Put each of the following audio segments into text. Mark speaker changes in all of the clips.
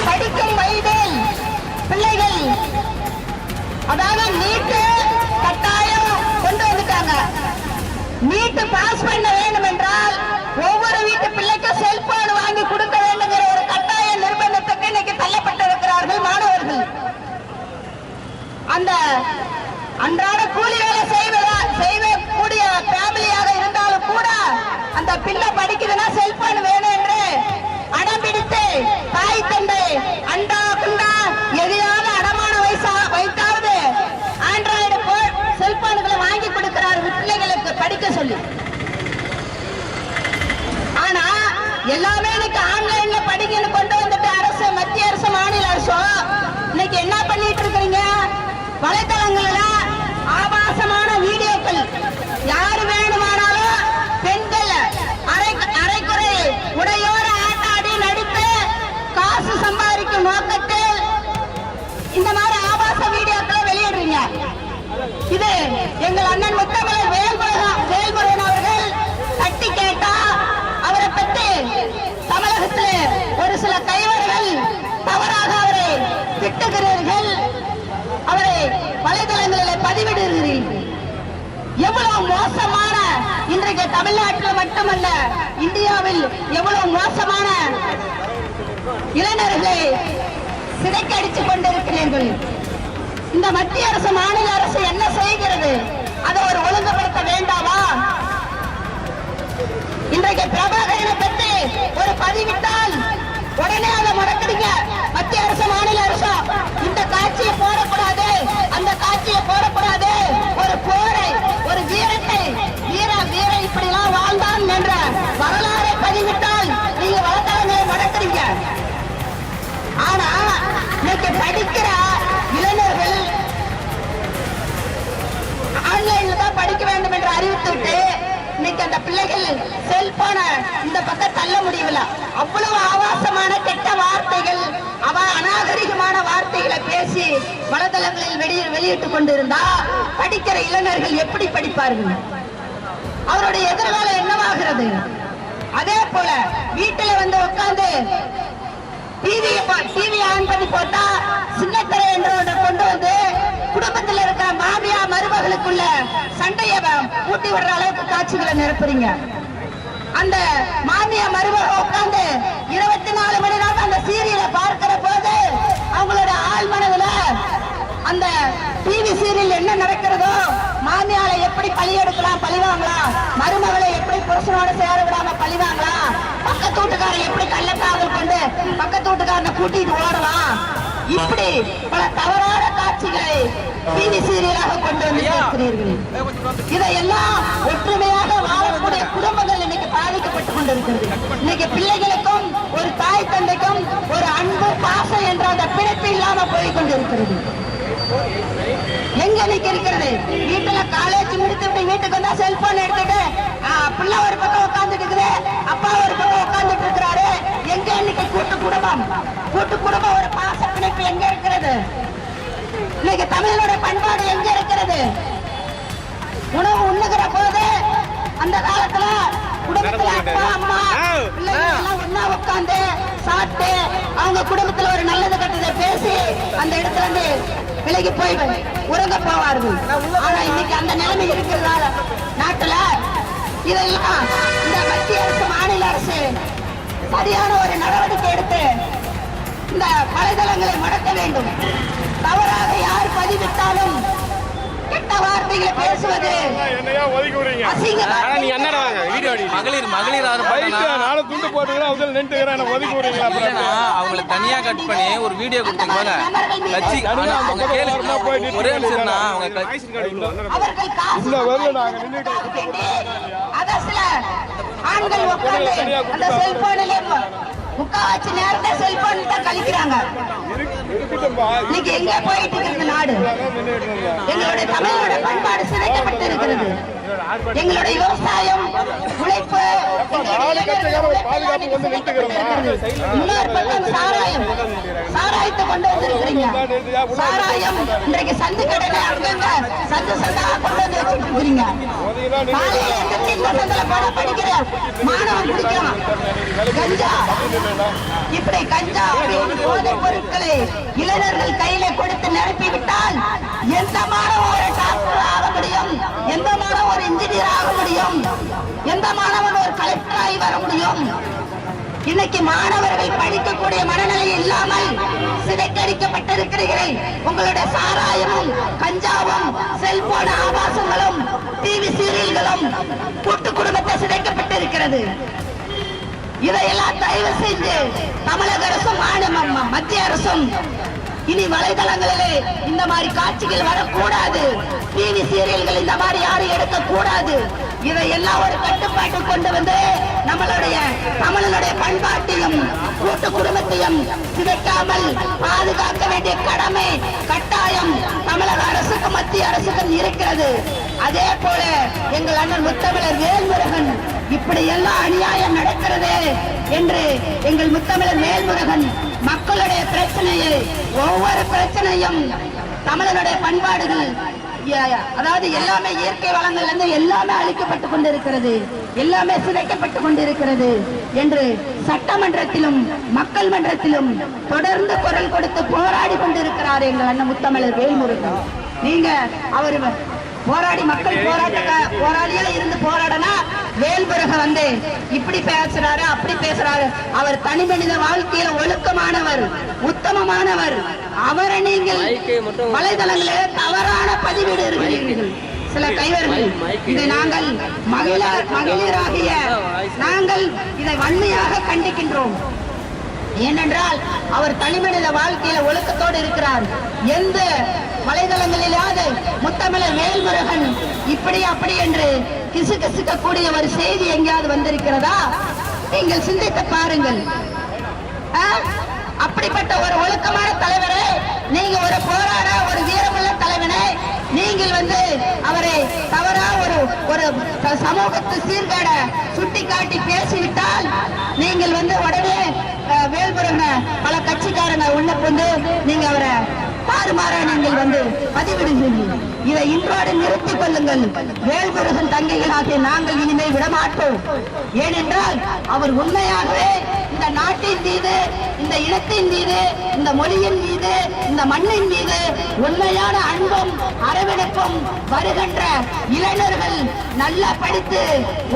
Speaker 1: படிக்கும் வயதில் பிள்ளைகள் அதாவது நீட்டு கட்டாயம் கொண்டு வந்துட்டாங்க. நீட்டு பாஸ் பண்ண வேண்டும் என்றால் ஒவ்வொரு வீட்டு பிள்ளைக்கும் செல்போன் வாங்கி கொடுக்க வேண்டுங்கிற ஒரு கட்டாய நிர்பந்தத்துக்கு இன்னைக்கு தள்ளப்பட்டிருக்கிறார்கள் மாணவர்கள். அந்த அன்றாட கூலி வேலை செய்வதா செய்யக்கூடிய ஃபேமிலியாக இருந்தாலும் கூட அந்த பிள்ளை படிக்கிற செல்போன் வேணும் என்று அடம் பிடித்து தாய் தந்தை அண்டா குண்டா எதையாவது அடமான வயசா வைத்தாவது ஆண்ட்ராய்டு செல்போன்களை வாங்கி கொடுக்கிறார் பிள்ளைகளுக்கு படிக்க சொல்லி ஆனா எல்லாமே இன்னைக்கு ஆன்லைன்ல படிக்கன்னு கொண்டு வந்துட்டு அரசு மத்திய அரசு மாநில அரசும் இன்னைக்கு என்ன பண்ணிட்டு இருக்கிறீங்க வலைத்தளங்கள்ல ஆபாசமான வீடியோக்கள். யாரு வேணுமானாலும் பெண்கள் அரை அரைக்குறை உடையோர ஆட்டாடி நடித்து காசு சம்பாதிக்கும் நோக்கத்தில் இந்த மாதிரி ஆபாச வீடியோக்களை வெளியிடுறீங்க. இது எங்கள் அண்ணன் முத்தமிழர் வேல்முருகன் வேல்முருகன் அவர்கள் தட்டி கேட்டா அவரை பற்றி தமிழகத்தில் ஒரு சில கைவர்கள் தவறாக அவரை திட்டுகிறீர்கள். வலைதளங்களில் எவ்வளவு மோசமான இன்றைக்கு தமிழ்நாட்டில் மட்டுமல்ல இந்தியாவில் எவ்வளவு மோசமான இளைஞர்களை சிறைக்கடித்துக் கொண்டிருக்கிறீர்கள். இந்த மத்திய அரசு மாநில அரசு என்ன செய்கிறது? அந்த பிள்ளைகள் செல்போன இந்த பக்கம் தள்ள முடியவில்லை. அவ்வளவு ஆபாசமான கெட்ட வார்த்தைகள். அவ அநாகரிகமான வார்த்தைகளை பேசி வலைதளங்களில் வெளியே வெளியிட்டுக் கொண்டிருந்தா படிக்கிற இளைஞர்கள் எப்படி படிப்பார்கள்? அவருடைய எதிர்காலம் என்னவாகிறது? அதே போல வீட்டுல வந்து உட்கார்ந்து டிவி டிவியை ஆன் பண்ணி போட்டா சின்னத்திரை என்று ஒன்று கொண்டு வந்து குடும்பத்தில் இருக்கிற மாமியா மருமகளுக்குள்ள சண்டையை ஊட்டி விடுற அளவுக்கு காட்சிகளை நிரப்புறீங்க. அந்த மாமியா மருமக உட்காந்து இருபத்தி நாலு மணி நேரம் அந்த சீரியலை பார்க்கிற போது அவங்களோட ஆள் மனதுல அந்த டிவி சீரியல் என்ன நடக்கிறதோ மாமியாரை எப்படி பழி எடுக்கலாம் பழி வாங்கலாம் மருமகளை எப்படி புருஷனோட சேர விடாம பழி வாங்கலாம் பக்கத்து வீட்டுக்காரன் எப்படி கள்ளக்காவல் கொண்டு பக்கத்து வீட்டுக்காரனை கூட்டிட்டு ஓடலாம். இப்படி பல தவறான காட்சிகளை டிவி சீரியலாக கொண்டு வந்து சேர்க்கிறீர்கள். இதையெல்லாம் ஒற்றுமையாக வாழக்கூடிய குடும்பங்கள் இன்னைக்கு பாதிக்கப்பட்டுக் கொண்டிருக்கிறது. இன்னைக்கு பிள்ளைகளுக்கும் ஒரு தாய் தந்தைக்கும் ஒரு அன்பு பாசம் என்ற அந்த பிணைப்பு இல்லாம போய் கொண்டிருக்கிறது எங்க நிக்க இருக்கிறது வீட்டுல காலேஜ் முடித்து விட்டு வீட்டுக்கு வந்தா செல்போன் எடுத்துட்டு பிள்ளை ஒரு பக்கம் உட்கார்ந்துட்டு இருக்குது அப்பா ஒரு பக்கம் உட்கார்ந்துட்டு இருக்கிறாரு. எங்க இன்னைக்கு கூட்டு குடும்பம்? கூட்டு குடும்பம் ஒரு பாச பிணைப்பு எங்க இருக்கிறது? இன்னைக்கு தமிழனுடைய பண்பாடு எங்க இருக்கிறது? உணவு உண்ணுகிற போது அந்த காலத்துல உட்கார்ந்து சாப்பிட்டு அவங்க குடும்பத்துல ஒரு நல்லது கெட்டதை பேசி அந்த இடத்துல இருந்து விலகி போய் உறங்க போவார்கள் ஆனா இன்னைக்கு அந்த நிலைமை இருக்கிறதால நாட்டுல இதெல்லாம் இந்த மத்திய அரசு மாநில அரசு சரியான ஒரு நடவடிக்கை எடுத்து இந்த வலைதளங்களை முடக்க வேண்டும் தவறாக யார் பதிவிட்டாலும் கெட்ட வார்த்தைகளை பேசுவது.
Speaker 2: என்னையா ஒதுக்கி விடுறீங்க?
Speaker 1: அசிங்கமா
Speaker 3: ஆனா நீ என்னடா வாங்க? வீடியோ
Speaker 4: மகளிர் மகளிர்
Speaker 2: ரைட்டு நாளை துண்டு போட்டுக்கிறேன் அதில் நின்றுக்கிறேன் என்ன ஒதுக்கி விடுறீங்களா அப்புறம்
Speaker 4: அவங்களை தனியா கட் பண்ணி ஒரு வீடியோ கொடுத்தீங்க பாருங்க கட்சி அவங்க கேளுங்க ஒரே நிமிஷம்னா அவங்க க-
Speaker 1: அவர்கள் காசு
Speaker 2: இல்ல வரல நாங்க நின்றுட்டு
Speaker 1: அத சில ஆண்கள் உட்கார்ந்து அந்த செல்போனிலே முக்காவாசி நேரத்தை செல்போன் தான் கழிக்கிறாங்க. இன்னைக்கு எங்க போயிட்டு இருக்கிறது நாடு? எங்களுடைய தமிழோட பண்பாடு சிதைக்கப்பட்டு இருக்கிறது எங்களுடைய விவசாயம் உழைப்பு இன்னொரு பக்கம் சாராயம். சாராயத்தை கொண்டு வந்திருக்கிறீங்க. சாராயம் இன்றைக்கு சந்து கடையில அங்கங்க சந்து கொண்டு வந்து வச்சுட்டு இருக்கிறீங்க. போட படிக்கிற மாணவன் குடிக்கிறான் கஞ்சா. இப்படி கஞ்சா போதைப் பொருட்களை இளைஞர்கள் கையில கொடுத்து நிரப்பி விட்டால் எந்த மாணவன் ஒரு டாக்டர் ஆக முடியும்? எந்த மாணவன் ஒரு இன்ஜினியர் ஆக முடியும்? எந்த மாணவன் ஒரு கலெக்டர் ஆகி வர முடியும்? இன்னைக்கு மாணவர்கள் படிக்கக்கூடிய சிதைக்கடிக்கப்பட்டிருக்கிறீர்கள் உங்களுடைய சாராயமும் கஞ்சாவும் செல்போன் ஆபாசங்களும் டிவி சீரியல்களும் கூட்டு குடும்பத்தை சிதைக்கப்பட்டிருக்கிறது. இதையெல்லாம் தயவு செஞ்சு தமிழக அரசும் மாநில மத்திய அரசும் இனி வலைதளங்களிலே இந்த மாதிரி காட்சிகள் வரக்கூடாது. டிவி சீரியல்கள் இந்த மாதிரி யாரும் எடுக்க கூடாது இதையெல்லாம் ஒரு கட்டுப்பாட்டு கொண்டு வந்து நம்மளுடைய தமிழனுடைய பண்பாட்டையும் கூட்டு குடும்பத்தையும் சிதைக்காமல் பாதுகாக்க வேண்டிய கடமை கட்டாயம் தமிழக அரசுக்கும் மத்திய அரசுக்கும் இருக்கிறது. அதே போல எங்கள் அண்ணன் முத்தமிழர் வேல்முருகன் இப்படி எல்லாம் அநியாயம் நடக்கிறது என்று எங்கள் முத்தமிழர் வேல்முருகன் மக்களுடைய பிரச்சனையை ஒவ்வொரு பிரச்சனையும் தமிழனுடைய பண்பாடுகள் அதாவது எல்லாமே இயற்கை வளங்கள் இருந்து எல்லாமே அழிக்கப்பட்டு கொண்டிருக்கிறது எல்லாமே சிதைக்கப்பட்டு கொண்டிருக்கிறது என்று சட்டமன்றத்திலும் மக்கள் மன்றத்திலும் தொடர்ந்து குரல் கொடுத்து போராடி கொண்டிருக்கிறார் எங்கள் அண்ணன் முத்தமிழர் வேல்முருகன். நீங்க அவர் போராடி மக்கள் போராட்ட போராளியா இருந்து போராடனா வேல்முருக வந்து இப்படி பேசுறாரு அப்படி பேசுறாரு. அவர் தனி மனித வாழ்க்கையில ஒழுக்கமானவர் உத்தமமானவர். அவரை நீங்கள் வலைதளங்களில் தவறான பதிவீடு இருக்கிறீர்கள். சில கைவர்கள் இதை நாங்கள் மகளிர் மகளிராகிய நாங்கள் இதை வன்மையாக கண்டிக்கின்றோம். ஏனென்றால் அவர் தனிமனித வாழ்க்கையில ஒழுக்கத்தோடு இருக்கிறார். எந்த வலைதளங்களிலாவது முத்தமிழர் வேல்முருகன் இப்படி அப்படி என்று கிசு கிசுக்கக்கூடிய ஒரு செய்தி எங்கேயாவது வந்திருக்கிறதா நீங்கள் சிந்தித்து பாருங்கள் ஆ? அப்படிப்பட்ட ஒரு ஒழுக்கமான தலைவரை நீங்க ஒரு போராட ஒரு வீரமுள்ள தலைவனை நீங்கள் வந்து அவரை தவறா ஒரு ஒரு சமூகத்து சீர்கேட சுட்டி காட்டி பேசிவிட்டால் நீங்கள் வந்து உடனே வேல்புரங்க பல கட்சிக்காரங்க உள்ள வந்து நீங்க அவரை தாறுமாறா நீங்கள் வந்து பதிவிடுகிறீர்கள் இதை இன்றோடு நிறுத்திக் கொள்ளுங்கள். வேல்முருகன் தங்கைகளாகிய நாங்கள் இனிமே விடமாட்டோம். ஏனென்றால் அவர் உண்மையாகவே இந்த நாட்டின் மீது இந்த இனத்தின் மீது இந்த மொழியின் மீது இந்த மண்ணின் மீது உண்மையான அன்பும் அரவணைப்பும் வருகின்ற இளைஞர்கள் நல்லா படித்து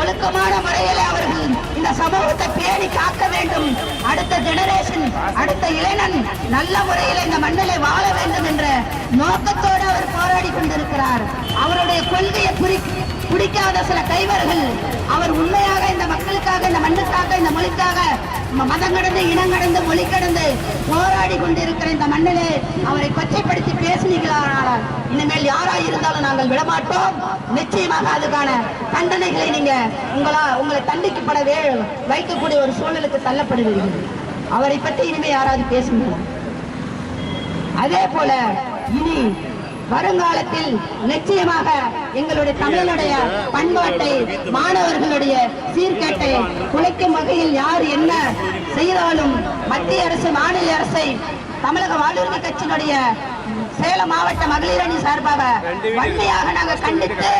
Speaker 1: ஒழுக்கமான முறையில் அவர்கள் இந்த சமூகத்தை பேணி காக்க வேண்டும். அடுத்த ஜெனரேஷன் அடுத்த இளைஞன் நல்ல முறையில் இந்த மண்ணிலே வாழ வேண்டும் என்ற நோக்கத்தோடு அவர் போராடி கொண்டிருக்கிறார். அவருடைய கொள்கையை குறிக்கும் பிடிக்காத சில கைவர்கள் அவர் உண்மையாக இந்த மக்களுக்காக இந்த மண்ணுக்காக இந்த மொழிக்காக ம- மதம் கடந்து இனம் கடந்து மொழி கடந்து போராடி கொண்டிருக்கிற இந்த மண்ணிலே அவரை கொச்சைப்படுத்தி பேசினீர்களானால் இனிமேல் யாரா இருந்தாலும் நாங்கள் விடமாட்டோம். நிச்சயமாக அதுக்கான தண்டனைகளை நீங்க உங்களா உங்களை தண்டிக்கப்பட வே வைக்கக்கூடிய ஒரு சூழலுக்கு தள்ளப்படுவீர்கள். அவரை பற்றி இனிமே யாராவது பேசுங்க அதே போல இனி வருங்காலத்தில் நிச்சயமாக எங்களுடைய தமிழனுடைய பண்பாட்டை மாணவர்களுடைய சீர்கேட்டை குலைக்கும் வகையில் யார் என்ன செய்தாலும் மத்திய அரசு மாநில அரசை தமிழக வாழ்வுரிமை கட்சியினுடைய சேலம் மாவட்ட மகளிர் அணி சார்பாக வன்மையாக நாங்கள் கண்டித்து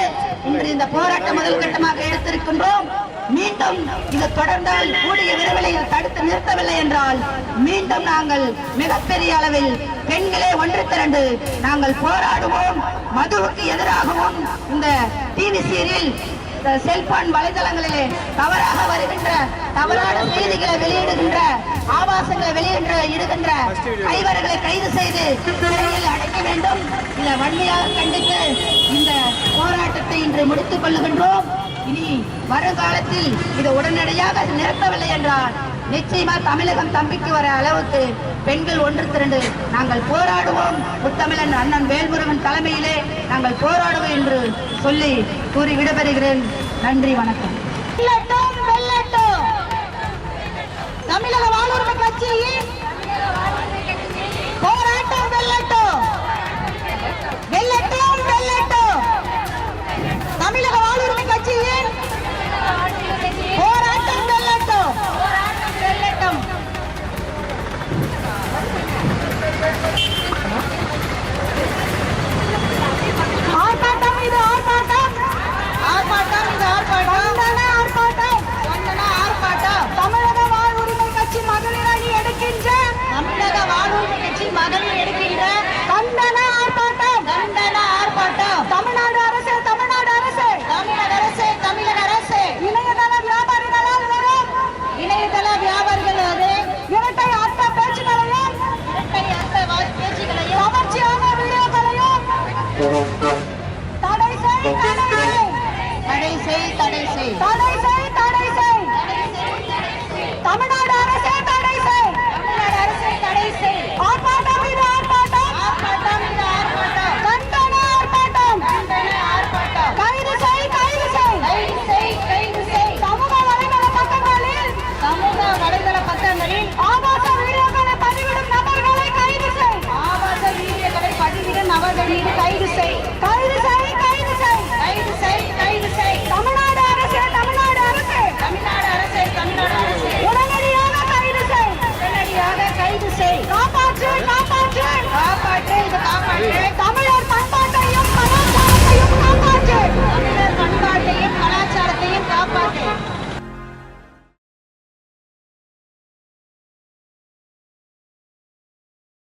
Speaker 1: இன்று இந்த போராட்டம் முதல் கட்டமாக எடுத்திருக்கின்றோம். மீண்டும் இது தொடர்ந்தால் கூடிய விரைவில் தடுத்து நிறுத்தவில்லை என்றால் மீண்டும் நாங்கள் மிகப்பெரிய அளவில் பெண்களே ஒன்று திரண்டு நாங்கள் போராடுவோம். மதுவுக்கு எதிராகவும் இந்த டிவி சீரியல் செல்போன் வலைதளங்களிலே தவறாக வருகின்ற தவறான செய்திகளை வெளியிடுகின்ற ஆபாசங்களை வெளியிடுகின்ற இடுகின்ற கைவர்களை கைது செய்து சிறையில் அடைக்க வேண்டும். இதை வன்மையாக கண்டித்து இந்த போராட்டத்தை இன்று முடித்துக் கொள்ளுகின்றோம். இனி வருங்காலத்தில் இதை உடனடியாக நிறுத்தவில்லை என்றால் நிச்சயமா தமிழகம் தம்பிக்கு வர அளவுக்கு பெண்கள் ஒன்று திரண்டு நாங்கள் போராடுவோம். முத்தமிழன் அண்ணன் வேல்முருகன் தலைமையிலே நாங்கள் போராடுவோம் என்று சொல்லி கூறி விடைபெறுகிறேன். நன்றி வணக்கம். தமிழக வாழ்வுரிமை கட்சியின்